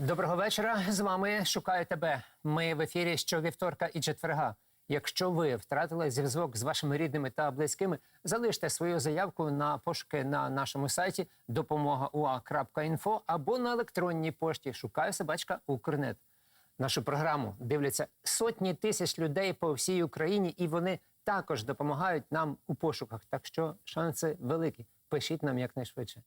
Доброго вечора. З вами шукаю тебе. Ми в ефірі щовівторка і четверга. Якщо ви втратили зв'язок з вашими рідними та близькими, залиште свою заявку на пошуки на нашому сайті допомога.ua.info або на електронній пошті Шукаю собачка Укрнет. Нашу програму дивляться сотні тисяч людей по всій Україні, і вони також допомагають нам у пошуках. Так що шанси великі. Пишіть нам якнайшвидше.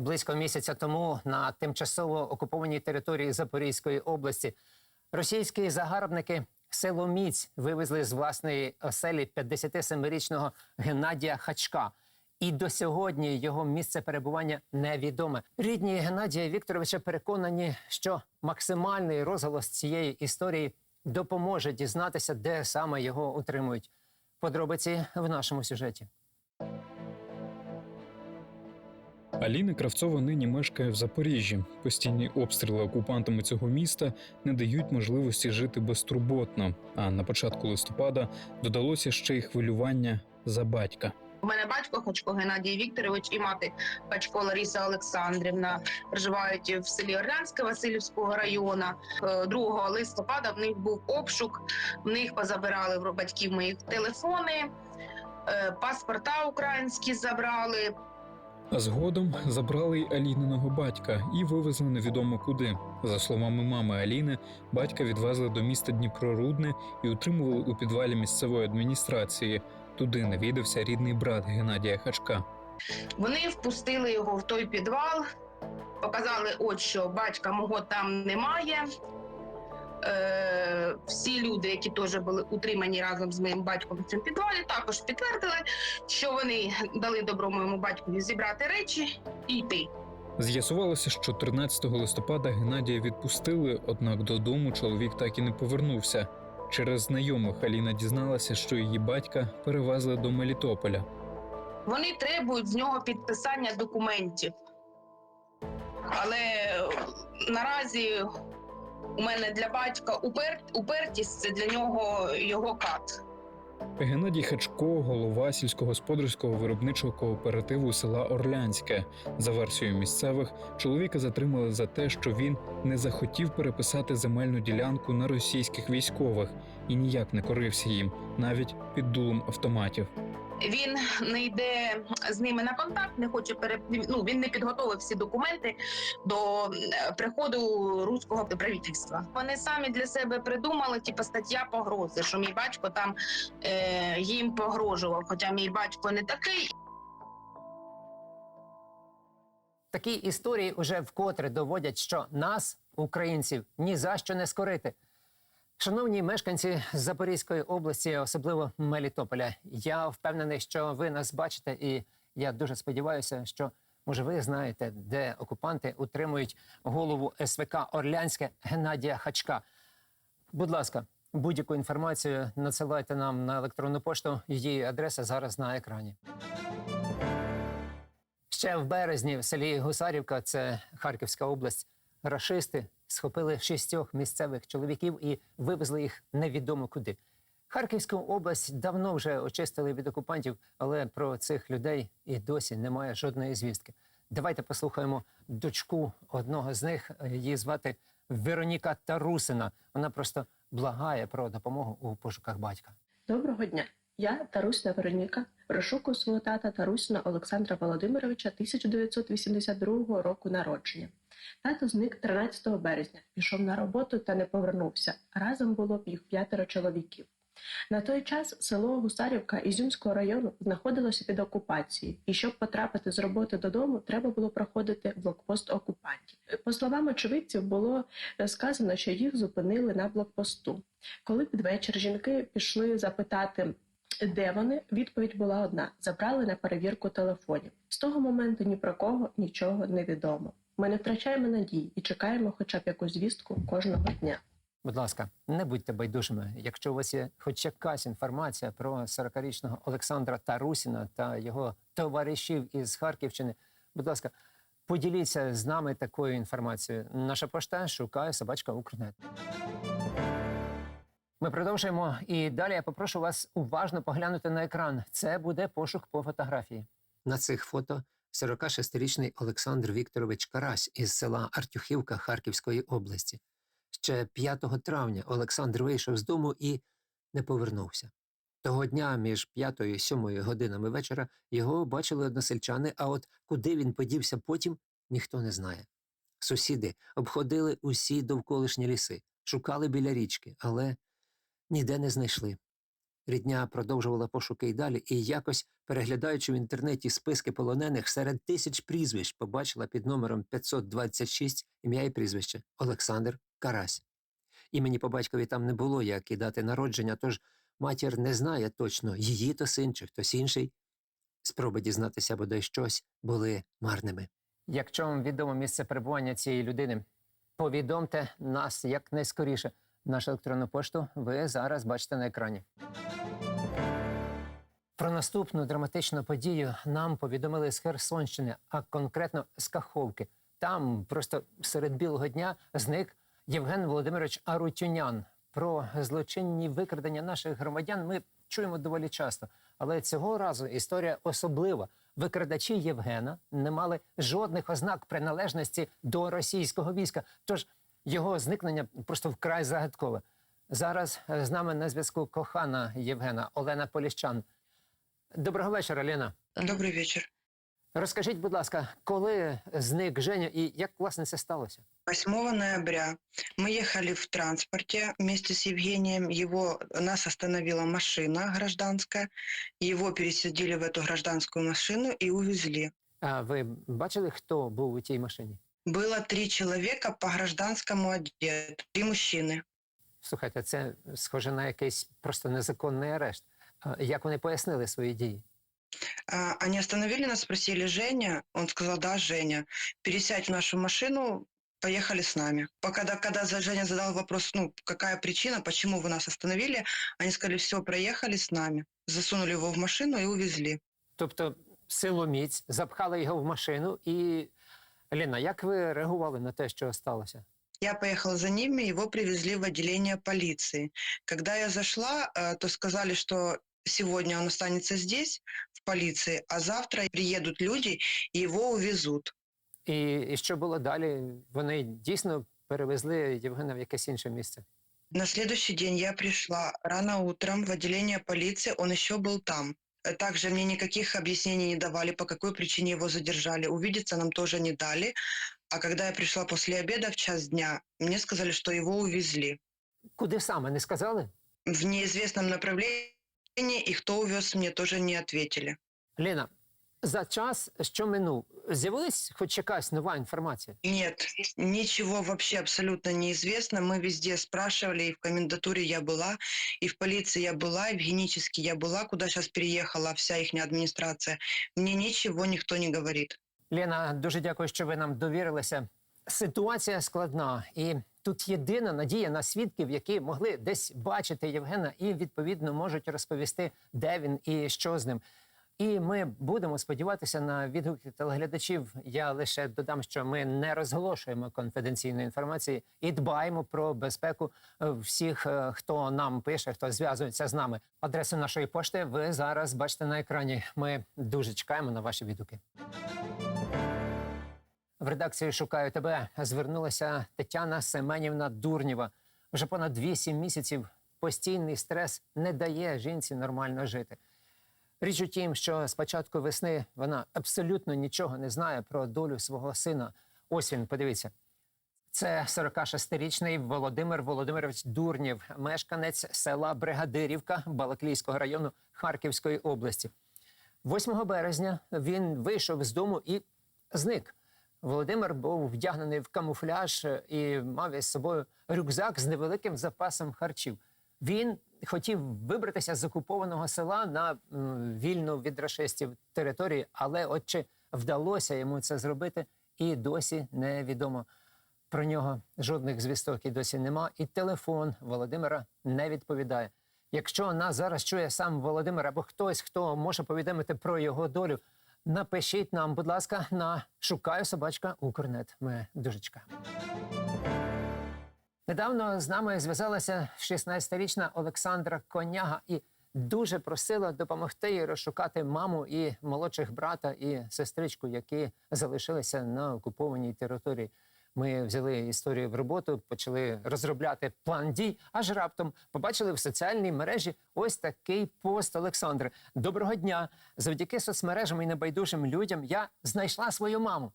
Близько місяця тому на тимчасово окупованій території Запорізької області російські загарбники силоміць вивезли з власної оселі 57-річного Геннадія Хачка. І до сьогодні його місце перебування невідоме. Рідні Геннадія Вікторовича переконані, що максимальний розголос цієї історії допоможе дізнатися, де саме його утримують. Подробиці в нашому сюжеті. Аліна Кравцова нині мешкає в Запоріжжі. Постійні обстріли окупантами цього міста не дають можливості жити безтурботно. А на початку листопада додалося ще й хвилювання за батька. У мене батько Хочко Геннадій Вікторович і мати Пачко Лариса Олександрівна проживають в селі Орлянське Васильівського району. Е, 2 листопада в них був обшук. В них позабирали в батьків моїх телефони, е, паспорта українські забрали. Згодом забрали й Аліниного батька і вивезли невідомо куди. За словами мами Аліни, батька відвезли до міста Дніпрорудне і утримували у підвалі місцевої адміністрації. Туди навідався рідний брат Геннадія Хачка. Вони впустили його в той підвал, показали, от що батька мого там немає. Е, всі люди, які теж були утримані разом з моїм батьком в цьому підвалі, також підтвердили, що вони дали добро моєму батькові зібрати речі і йти. З'ясувалося, що 13 листопада Геннадія відпустили, однак додому чоловік так і не повернувся. Через знайомих Аліна дізналася, що її батька перевезли до Мелітополя. Вони требують з нього підписання документів. Але е, наразі у мене для батька упер... упертість це для нього його кат. Геннадій Хачко, голова сільськогосподарського виробничого кооперативу села Орлянське. За версією місцевих, чоловіка затримали за те, що він не захотів переписати земельну ділянку на російських військових і ніяк не корився їм, навіть під дулом автоматів. Він не йде з ними на контакт, не хоче пере... ну, він не підготовив всі документи до е, приходу руського правительства. Вони самі для себе придумали, типу, стаття погрози, що мій батько там е, їм погрожував. Хоча мій батько не такий, Такі історії уже вкотре доводять, що нас, українців, ні за що не скорити. Шановні мешканці Запорізької області, особливо Мелітополя, я впевнений, що ви нас бачите, і я дуже сподіваюся, що може ви знаєте, де окупанти утримують голову СВК Орлянське Геннадія Хачка. Будь ласка, будь-яку інформацію надсилайте нам на електронну пошту. Її адреса зараз на екрані. Ще в березні в селі Гусарівка, це Харківська область, рашисти схопили шістьох місцевих чоловіків і вивезли їх невідомо куди. Харківську область давно вже очистили від окупантів, але про цих людей і досі немає жодної звістки. Давайте послухаємо дочку одного з них. Її звати Вероніка Тарусина. Вона просто благає про допомогу у пошуках батька. Доброго дня. Я Тарусина Вероніка, розшукую свого тата Тарусина Олександра Володимировича 1982 року народження. Тато зник 13 березня, пішов на роботу та не повернувся. Разом було б їх п'ятеро чоловіків. На той час село Гусарівка Ізюмського району знаходилося під окупацією, і щоб потрапити з роботи додому, треба було проходити блокпост окупантів. По словам очевидців, було сказано, що їх зупинили на блокпосту. Коли під вечір жінки пішли запитати, де вони, відповідь була одна: забрали на перевірку телефонів. З того моменту ні про кого нічого не відомо. Ми не втрачаємо надії і чекаємо хоча б якусь звістку кожного дня. Будь ласка, не будьте байдужими. Якщо у вас є хоч якась інформація про 40-річного Олександра Тарусіна та його товаришів із Харківщини, будь ласка, поділіться з нами такою інформацією. Наша пошта шукає собачка Укрнет. Ми продовжуємо і далі я попрошу вас уважно поглянути на екран. Це буде пошук по фотографії. На цих фото 46-річний Олександр Вікторович Карась із села Артюхівка Харківської області. Ще 5 травня Олександр вийшов з дому і не повернувся. Того дня між 5 і 7 годинами вечора його бачили односельчани, а от куди він подівся потім, ніхто не знає. Сусіди обходили усі довколишні ліси, шукали біля річки, але ніде не знайшли. Рідня продовжувала пошуки й далі, і якось, переглядаючи в інтернеті списки полонених, серед тисяч прізвищ побачила під номером 526 ім'я і прізвище Олександр Карась. Імені по батькові там не було, як і дати народження, тож матір не знає точно, її то син чи хтось інший. Спроби дізнатися бодай щось були марними. Якщо вам відомо місце перебування цієї людини, повідомте нас якнайскоріше. Нашу електронну пошту ви зараз бачите на екрані. Про наступну драматичну подію нам повідомили з Херсонщини, а конкретно з Каховки. Там просто серед білого дня зник Євген Володимирович Арутюнян. Про злочинні викрадення наших громадян ми чуємо доволі часто. Але цього разу історія особлива. Викрадачі Євгена не мали жодних ознак приналежності до російського війська. Тож його зникнення просто вкрай загадкове. Зараз е, з нами на зв'язку кохана Євгена Олена Поліщан. Доброго вечора, Лена. Добрый вечер. Розкажіть, будь ласка, коли зник Женя і як власне це сталося? 8 ноября мы ехали в транспорте вместе с Евгением. Его, нас остановила машина гражданская. Его пересадили в эту гражданскую машину и увезли. А ви бачили, хто був у тій машині? Было три человека по гражданскому одету, три мужчины. Слухайте, це схоже на якийсь просто незаконний арешт. А Як вони пояснили свої дії? А, Они остановили нас, спросили Женя. Он сказал, да, Женя. Пересядь в нашу машину, поехали с нами. Пока, когда, когда за- Женя задал вопрос, ну, какая причина, почему вы нас остановили, они сказали, все, проехали с нами. Засунули его в машину и увезли. Тобто силоміць запхали його в машину, і Ліна, як ви реагували на те, що сталося? Я поехала за ними, его привезли в отделение полиции. Когда я зашла, э, то сказали, что сегодня он останется здесь, в полиции, а завтра приедут люди и его увезут. І, і що було далі? Вони дійсно перевезли Євгена в якесь інше місце. На следующий день я пришла рано утром в отделение полиции, он еще был там. Э, Также мне никаких объяснений не давали, по какой причине его задержали. Увидеться нам тоже не дали. А когда я пришла после обеда в час дня, мне сказали, что его увезли. Куди саме не сказали? В неизвестном направлении, и кто увез, мне тоже не ответили. Ліна, за час, що минув, з'явилась хоч якась нова інформація? Нет, ничего вообще абсолютно неизвестно. Мы везде спрашивали, и в комендатуре я была, и в полиции я была, и в генически я была, куда сейчас переехала вся их администрация. Мне ничего никто не говорит. Лена, дуже дякую, що ви нам довірилися. Ситуація складна, і тут єдина надія на свідків, які могли десь бачити Євгена і відповідно можуть розповісти, де він і що з ним. І ми будемо сподіватися на відгуки телеглядачів. Я лише додам, що ми не розголошуємо конфіденційної інформації і дбаємо про безпеку е, всіх, е, хто нам пише, хто зв'язується з нами. Адресу нашої пошти ви зараз бачите на екрані. Ми дуже чекаємо на ваші відгуки. В редакцію шукаю тебе звернулася Тетяна Семенівна Дурнєва. Вже понад 8 місяців постійний стрес не дає жінці нормально жити. Річ у тім, що з початку весни вона абсолютно нічого не знає про долю свого сина. Ось він, подивіться. Це 46-річний Володимир Володимирович Дурнєв, мешканець села Бригадирівка Балаклійського району Харківської області. 8 березня він вийшов з дому і зник. Володимир був вдягнений в камуфляж е, і мав із собою рюкзак з невеликим запасом харчів. Він хотів вибратися з окупованого села на вільну від рашистів територію, але от чи вдалося йому це зробити, і досі невідомо. Про нього жодних звісток і досі нема, і телефон Володимира не відповідає. Якщо нас зараз чує сам Володимир або хтось, хто може повідомити про його долю, напишіть нам, будь ласка, на шукаю собачка Укрнет. Ми дуже чекаємо. Недавно з нами зв'язалася 16-річна Олександра Коняга і дуже просила допомогти їй розшукати маму і молодших брата і сестричку, які залишилися на окупованій території. Ми взяли історію в роботу, почали розробляти план дій, аж раптом побачили в соціальній мережі ось такий пост Олександр. Доброго дня! Завдяки соцмережам і небайдужим людям я знайшла свою маму.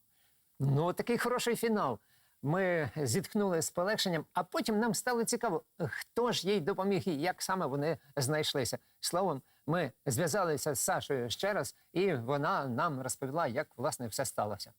Ну, такий хороший фінал. Ми зіткнули з полегшенням, а потім нам стало цікаво, хто ж їй допоміг і як саме вони знайшлися. Словом, ми зв'язалися з Сашою ще раз, і вона нам розповіла, як власне все сталося.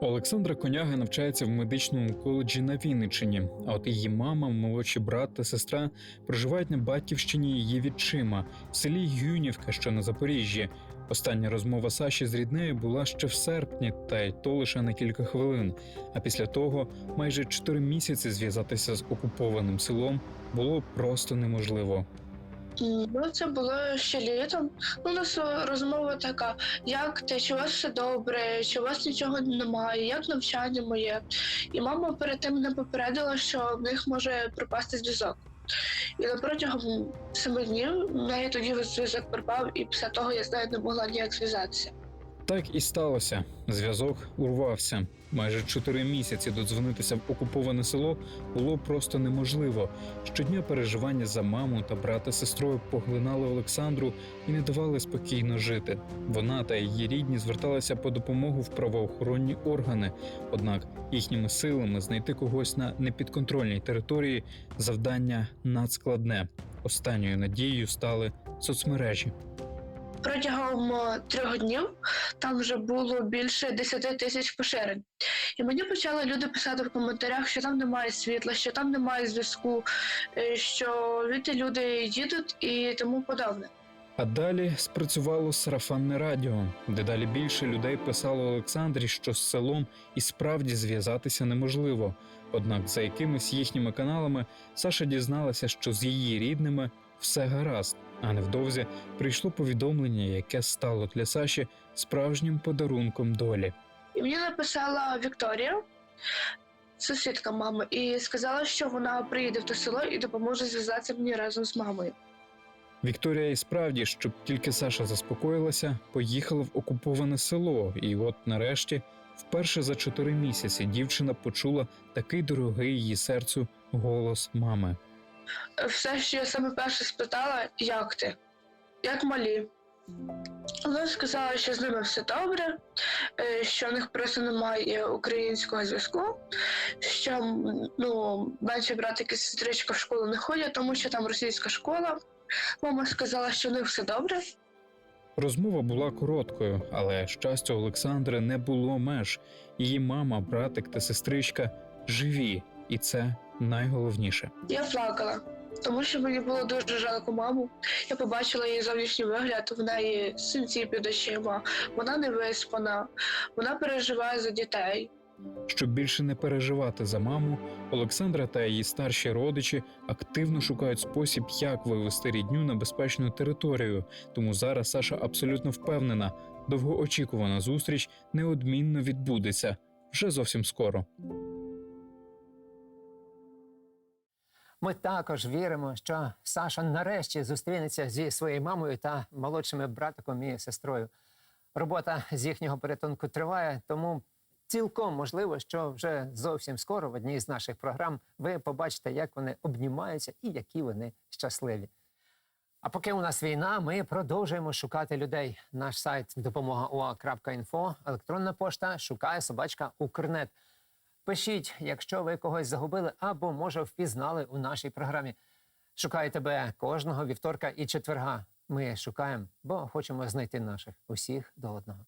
Олександра Коняга навчається в медичному коледжі на Вінниччині. А от її мама, молодший брат та сестра проживають на батьківщині її відчима в селі Юнівка, що на Запоріжжі. Остання розмова Саші з ріднею була ще в серпні, та й то лише на кілька хвилин. А після того майже чотири місяці зв'язатися з окупованим селом було просто неможливо. Ну, це було ще літом. Ну, у нас розмова така: як ти, чи у вас все добре, чи у вас нічого немає, як навчання моє. І мама перед тим не попередила, що в них може пропасти зв'язок. І на протягом семи днів в неї тоді зв'язок пропав, і після того я з нею не могла ніяк зв'язатися. Так і сталося. Зв'язок урвався. Майже чотири місяці додзвонитися в окуповане село було просто неможливо. Щодня переживання за маму та брата сестрою поглинали Олександру і не давали спокійно жити. Вона та її рідні зверталися по допомогу в правоохоронні органи. Однак їхніми силами знайти когось на непідконтрольній території завдання надскладне. Останньою надією стали соцмережі. Протягом е, трьох днів там вже було більше 10 тисяч поширень. І мені почали люди писати в коментарях, що там немає світла, що там немає зв'язку, е, що відти люди їдуть і тому подобне. А далі спрацювало сарафанне радіо. Дедалі більше людей писало Олександрі, що з селом і справді зв'язатися неможливо. Однак за якимись їхніми каналами Саша дізналася, що з її рідними все гаразд. А невдовзі прийшло повідомлення, яке стало для Саші справжнім подарунком долі. І мені написала Вікторія, сусідка мами, і сказала, що вона приїде в те село і допоможе зв'язатися мені разом з мамою. Вікторія і справді, щоб тільки Саша заспокоїлася, поїхала в окуповане село, і от нарешті, вперше за чотири місяці, дівчина почула такий дорогий її серцю голос мами. Все, що я саме перше спитала, як ти? Як малі? Вона сказала, що з ними все добре, е, що в них просто немає українського зв'язку, що ну, менші братики і сестричка в школу не ходять, тому що там російська школа. Мама сказала, що в них все добре. Розмова була короткою, але щастя Олександри не було меж. Її мама, братик та сестричка живі, і це найголовніше. Я плакала, тому що мені було дуже жалко маму. Я побачила її зовнішній вигляд, в неї синці під очима, вона не виспана, вона переживає за дітей. Щоб більше не переживати за маму, Олександра та її старші родичі активно шукають спосіб, як вивести рідню на безпечну територію. Тому зараз Саша абсолютно впевнена, довгоочікувана зустріч неодмінно відбудеться вже зовсім скоро. Ми також віримо, що Саша нарешті зустрінеться зі своєю мамою та молодшими братиком і сестрою. Робота з їхнього порятунку триває, тому цілком можливо, що вже зовсім скоро в одній з наших програм ви побачите, як вони обнімаються і які вони щасливі. А поки у нас війна, ми продовжуємо шукати людей. Наш сайт допомога.ua.info, електронна пошта шукає собачка Укрнет. Пишіть, якщо ви когось загубили або, може, впізнали у нашій програмі. Шукаю тебе кожного вівторка і четверга. Ми шукаємо, бо хочемо знайти наших усіх до одного.